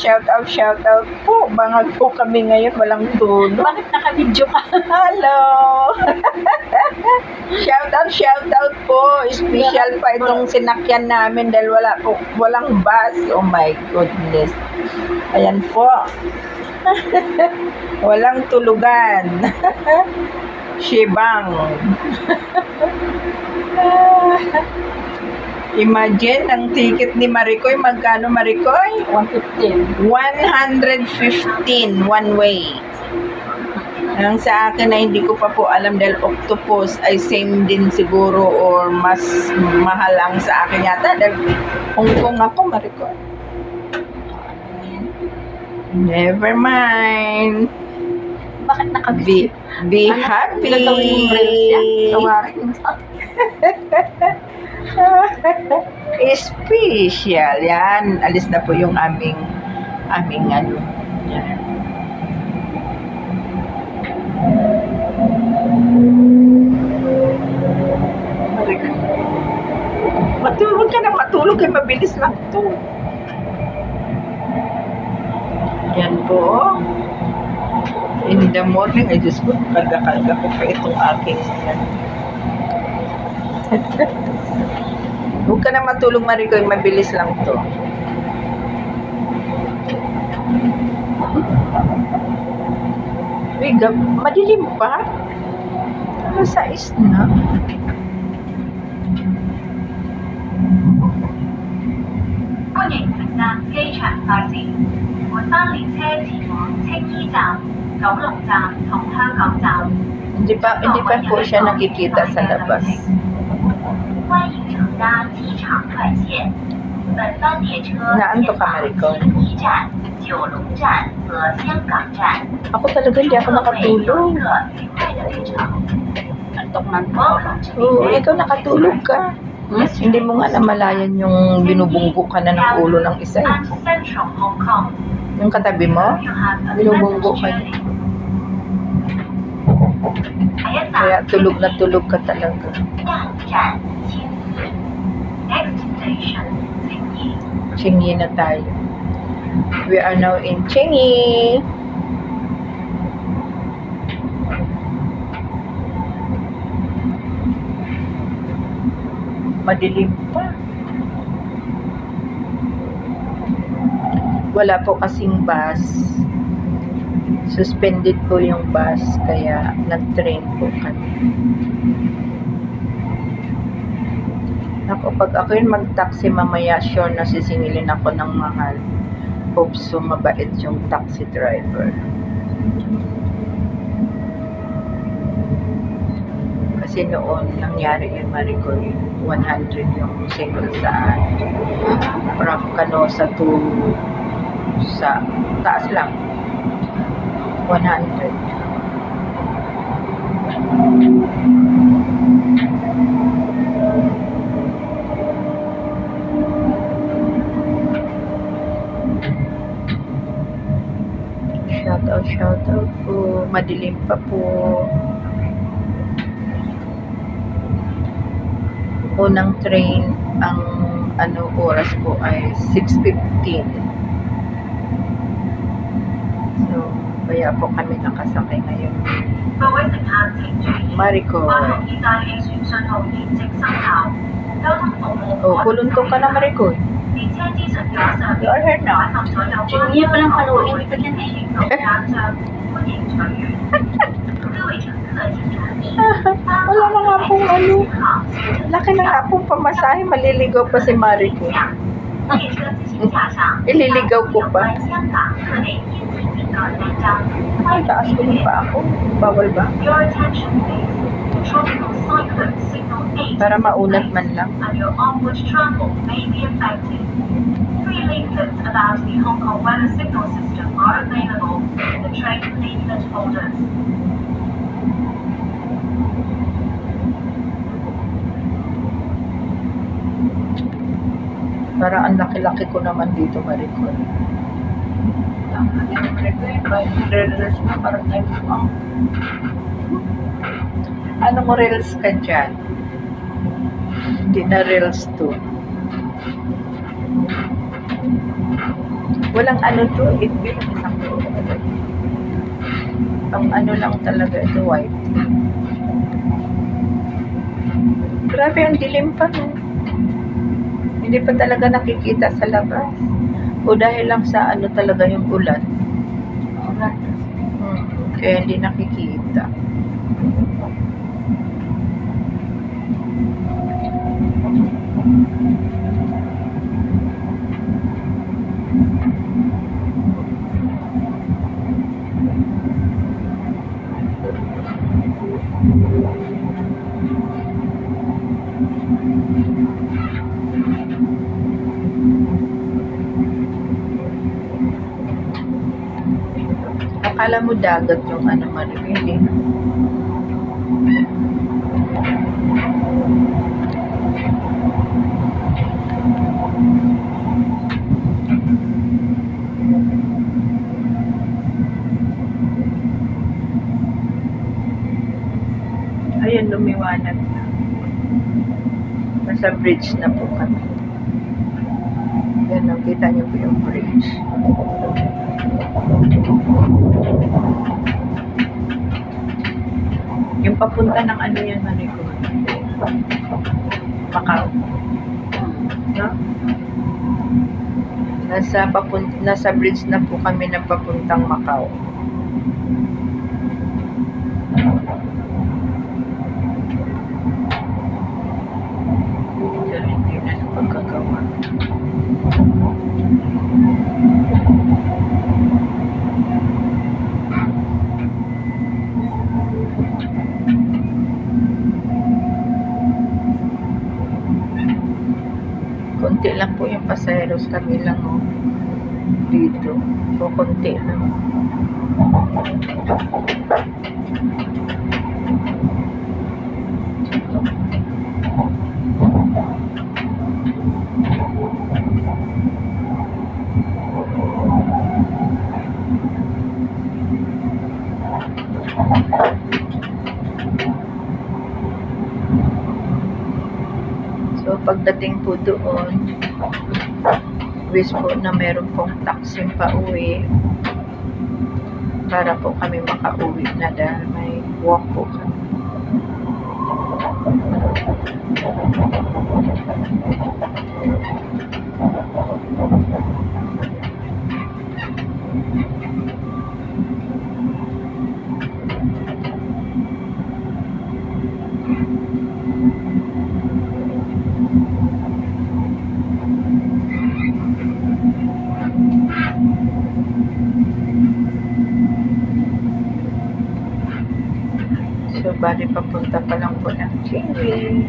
Shout out, shout out po. Bangag po kami ngayon, walang tulog. Bakit naka-video ka? Hello! shout out, shout out po. Special pa itong sinakyan namin dahil wala po, walang bus. Oh my goodness. Ayan po. walang tulugan. Shibang. Imagine, ang ticket ni Maricoy, magkano Maricoy? 115. 115 one way. Ang sa akin na hindi ko pa po alam dahil octopus ay same din siguro or mas mahal ang sa akin yata dahil Hong Kong ako, Mariko. Never mind. Bakit Be, naka-video? be Ano, happy. Pinagawin Special. Yan. Alis na po yung aming aming ano. Yan. Matulog ka na matulog kay mabilis lang to. Yan po. In the morning, ay Diyos ko, karga-karga ko pa itong aking yan. Huwag ka na matulog, Maricoy. Mabilis lang to. Uy, gab madilim pa? Ano sa is na? 欢迎乘搭机场快线，末班列车前往青衣站、九龙站同香港站。 Hindi pa, hindi pa po siya nakikita sa labas. Naanto ka, Maricon. Ako talaga hindi ako nakatulog. Antok na Oo, ikaw nakatulog ka. Hmm? Hindi mo nga namalayan yung binubunggo ka na ng ulo ng isa eh. Yung katabi mo, binubunggo ka na. Kaya tulog na tulog ka talaga. Chingi na tayo. We are now in Chingi. Madilim pa. Wala po kasing bus. Suspended po yung bus kaya nag-train po kami. Ako, pag ako yung mag-taxi mamaya, sure na sisingilin ako ng mahal. Hope so mabait yung taxi driver. Kasi noon, nangyari yun, Maricoy, 100 yung single saan. From Canosa to sa taas lang. 100. Shoutout, shoutout po. Madilim pa po. Unang train, ang ano oras po ay 6.15. So, kaya po kami nakasakay ngayon. Mariko. Oh, kuluntok ka na, Mariko. Mariko. Sabi, or her not. Junior pa lang paluin. Ito yan eh. Wala na nga pong ano. Laki na nga pong pamasahe. Maliligaw pa si Mariko. Ililigaw ko pa. Ay, taas ko pa ako. Bawal ba? Para maulat man lang. Three leaflets about the Hong Kong weather signal system are available in the train leaflet holders. Para ang laki-laki ko naman dito, tayo Anong reels ka dyan? Hindi na reels to. Walang ano to, it bill isang Ang ano lang talaga ito, white. Grabe, ang dilim pa no. Hindi pa talaga nakikita sa labas. O dahil lang sa ano talaga yung ulan. Ulan. Hmm, kaya hindi nakikita. Akala mo dagat yung ano Marico, hindi. Ayan, lumiwanag na. Nasa bridge na po kami. Yan, nakita niyo po yung bridge. Yung papunta ng ano yan, Marico? Macau. No? Nasa, papun nasa bridge na po kami ng papuntang Macau. Pagkagawa. Konti lang po yung pasaheros kami lang oh, dito. So, konti lang. So, pagdating po doon, wish po na meron pong taxi pa uwi para po kami makauwi na dahil may walk po kami. So, bali papunta pa lang po ng Chile.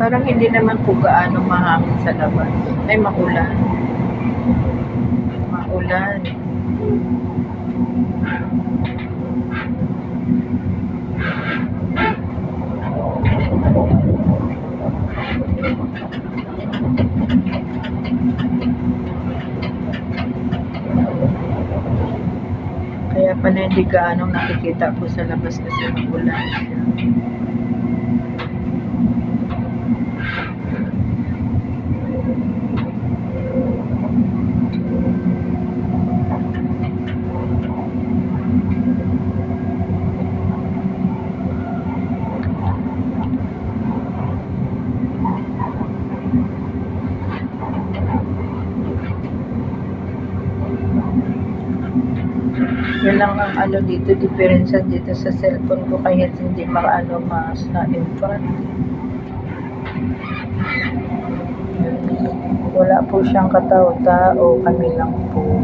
Parang hindi naman po gaano mahangin sa labas. Ay, maulan. Maulan. Kaya pala hindi gaano nakikita po sa labas kasi maulan. Yun ano dito, diferensya dito sa cellphone ko kaya hindi makaano mas na infront. Wala po siyang katao-tao, kami lang po.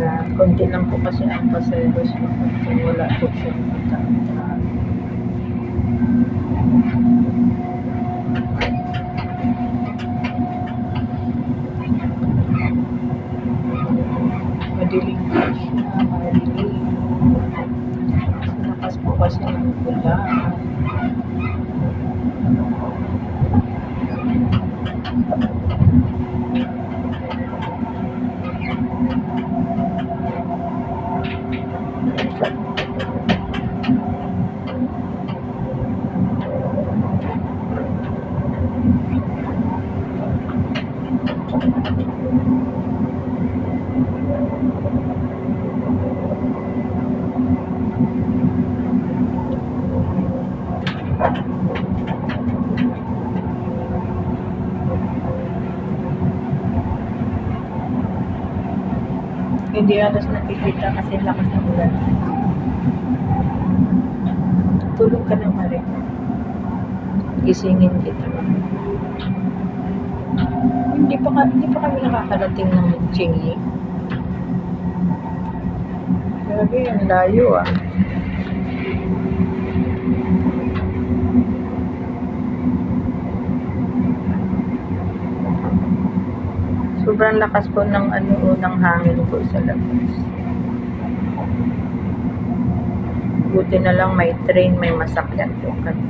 Yan, konti lang po kasi ang paselos mo. Wala po siyang katao-tao. Madilim po siya, madilim. Lakas po kasi ng ulan. Hindi halos nakikita kasi lakas ng ulan. Tulog ka na, Mari. Gisingin kita. Hindi pa, hindi pa kami nakakarating ng Chingy. Grabe, ang layo ah. Sobrang lakas po ng ano unang hangin po sa labas. Buti na lang may train, may masakyan po kami.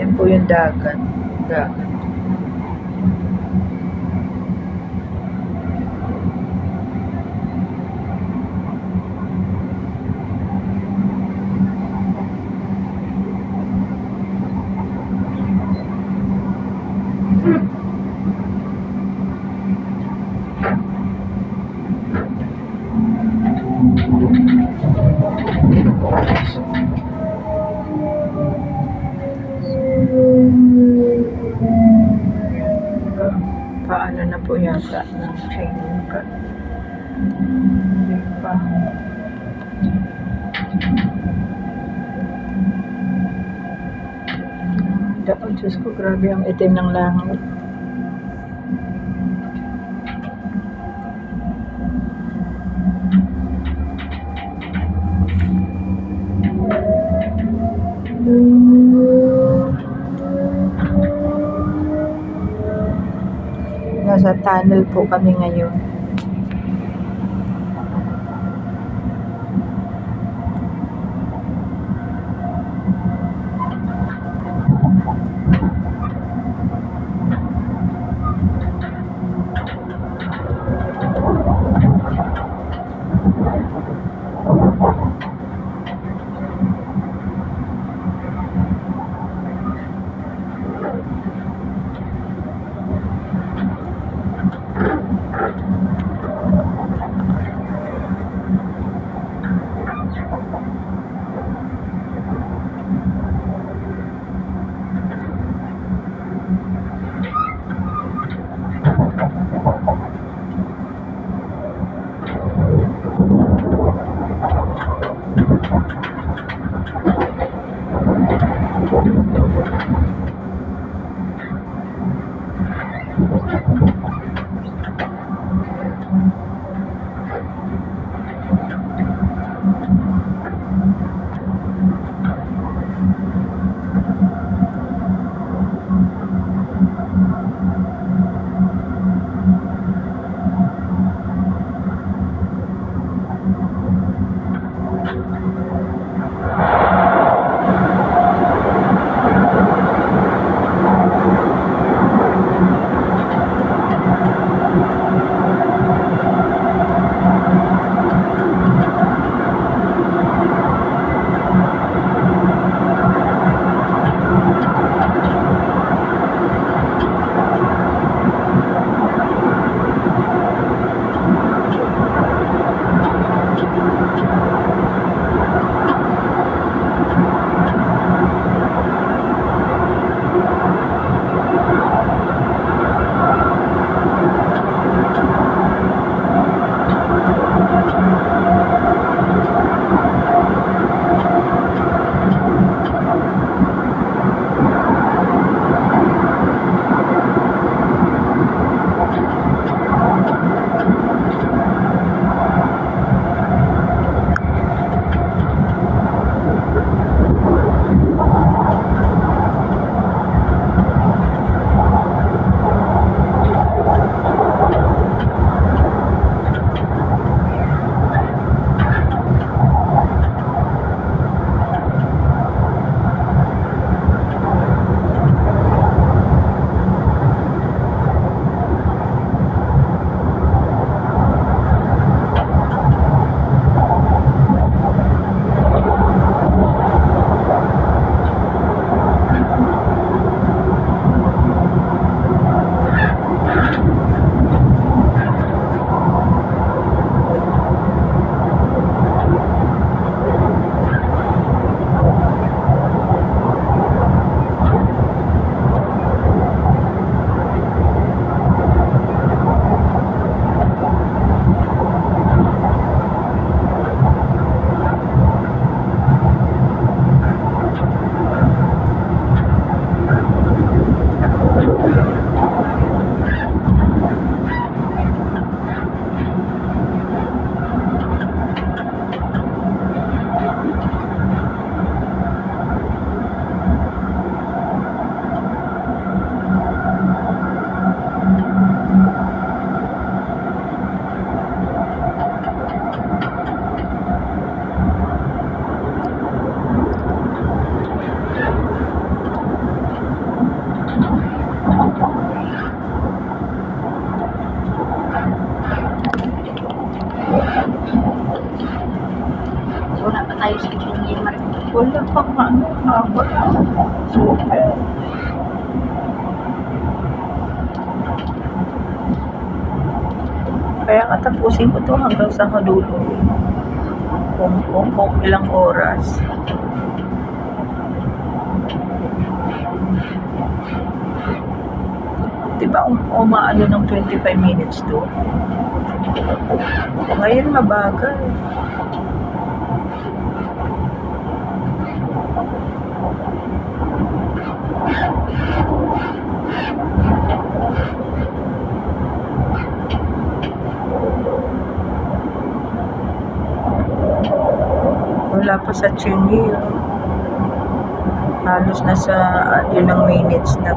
Yan po yung dagat. Dagat. Paano na po yata ng training ka? Hindi pa. Dapat, Diyos ko, grabe ang itim ng langit. Nasa tunnel po kami ngayon. Kaya katapusin ko to hanggang sa kadulo. Kung, kung, kung ilang oras. Diba um, umaano ng 25 minutes to? Ngayon mabagal. Wala pa sa Chingy. oh. Halos nasa uh, ilang minutes na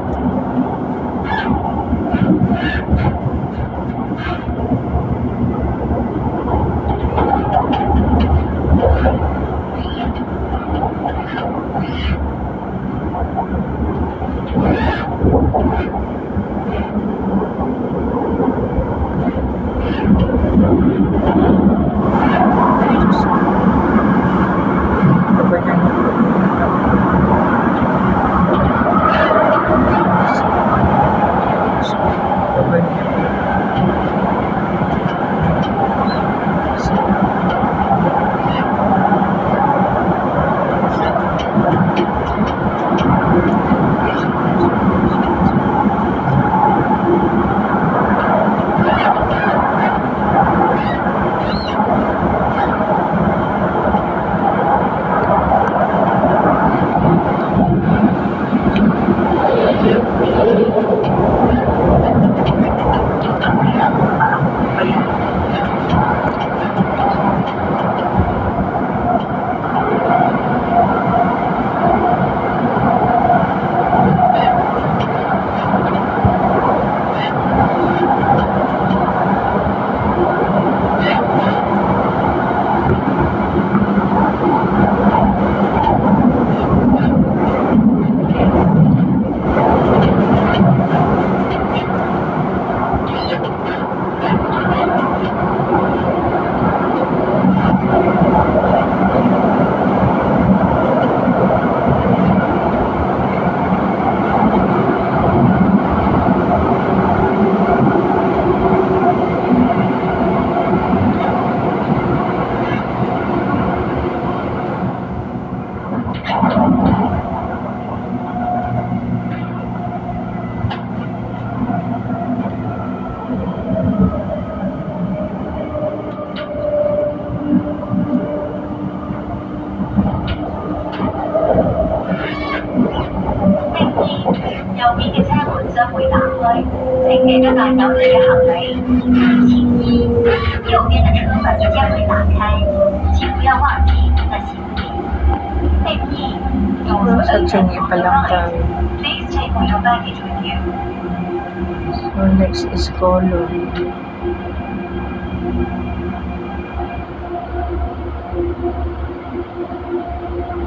请记得带走你嘅行李。请一，右边的车门将会打开，请不要忘记你的行李。请二， Sa Chingy pa lang tayo. Please take all your baggage with you. So next is color.